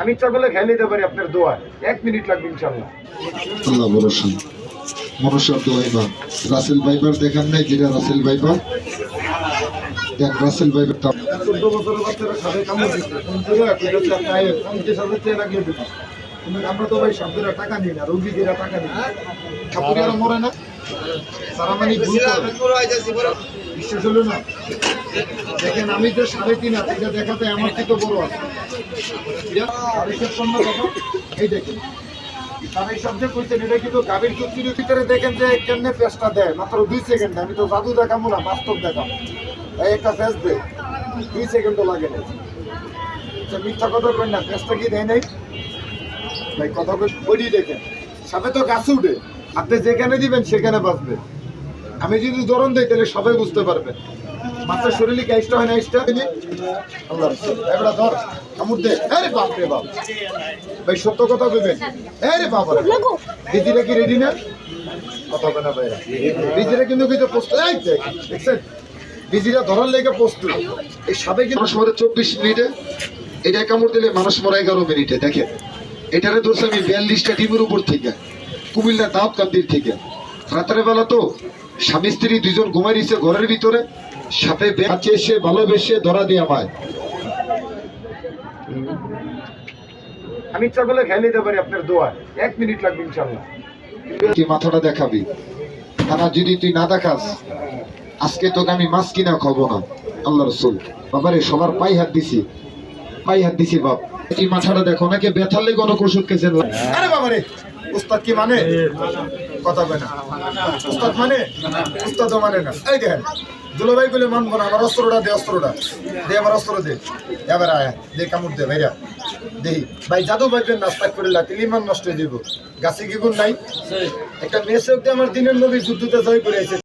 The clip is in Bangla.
আমি ইচ্ছা করলে খেয়ে নিতে পারি আপনার দোয়া এক মিনিট লাগবে ইনশাল্লাহ আল্লাহ ভরসা। মনুষ্যর দোয়াইবা রাসেল ভাইবার দেখেন নাই যেটা রাসেল ভাইবার। দেখ রাসেল ভাইবারটা চোদ্দ বছরের বাচ্চারা সাথে কামড় দিচ্ছে। কোন জায়গায় আপনি হচ্ছে আপনার আয়ের পঞ্চাশ হাজার টাকা লাগিয়ে দেবেন কিন্তু আমরা তো ভাই শব্দরা টাকা নিই না রোগীদেরা টাকা নিই মরে না। সারা মানে বিশ্বাস হলো না? দেখেন আমি যে সাড়ে তিন হাত এটা দেখাতে আমার থেকে বড় আছে? এই দেখেন তার কিন্তু গাভীর চুক্তির ভিতরে দেখেন যে দেয়। মাত্র আমি তো জাদু এই একটা লাগে আচ্ছা, মিথ্যা কথা না কি দেয় ভাই তো গাছে উঠে। আপনি যেখানে দিবেন সেখানে বাঁচবে। আমি যদি ধরন দিই তাহলে সবাই বুঝতে পারবে। মাছের শরীরে ক্যাশটা হয় না ইস্টা আল্লাহ এবার ধর কামড় দে। আরে বাপ রে বাপ। ভাই সত্য কথা বলবেন? আরে বাপ রে দিদিরা কি রেডি না? কথা হবে না ভাইরা দিদিরা কিন্তু কিন্তু প্রস্তুত দেখছেন? দিদিরা ধরার লেগে প্রস্তুত। এই সাবে কিন্তু মানুষ মরে চব্বিশ মিনিটে। এটা কামড় দিলে মানুষ মরে এগারো মিনিটে। দেখেন। এটারে ধরছে আমি বিয়াল্লিশটা ডিমের উপর থেকে। কুমিল্লা দাউদ কান্দির থেকে রাতের বেলা তো স্বামী স্ত্রী দুজন ঘুমাই দিচ্ছে ঘরের ভিতরে সাথে কাছে এসে ভালোবেসে ধরা দিয়ে আমায় আমি ইচ্ছা করলে খেয়ে নিতে পারি আপনার দোয়া। এক মিনিট লাগবে ইনশাল্লাহ তুই মাথাটা দেখাবি। তারা যদি তুই না দেখাস আজকে তোকে আমি মাছ কিনা খাব না। আল্লাহ রসুল। বাবারে সবার পাই হাত দিছি। পাই হাত দিছি বাপ। তুই মাথাটা দেখো নাকি ব্যথার লেগে অনেক ওষুধ খেয়েছেন। আরে বাবা রে উস্তাদ কি মানে? কথা কয় না। উস্তাদ মানে? উস্তাদ মানে না। এই দেখেন দুলোভাই বলে মন না আমার অস্ত্রটা দে অস্ত্রটা। দে আমার অস্ত্র দে। এবার আয়া দে কামড় দে ভাইরা। দেহি ভাই জাদু ভাইবেন নাস্তা করে লাতিল ইমান নষ্ট হয়ে দেবো গাছে কি গুণ নাই? একটা মেয়ে আমার দিনের নবী যুদ্ধতে জয় করে আছে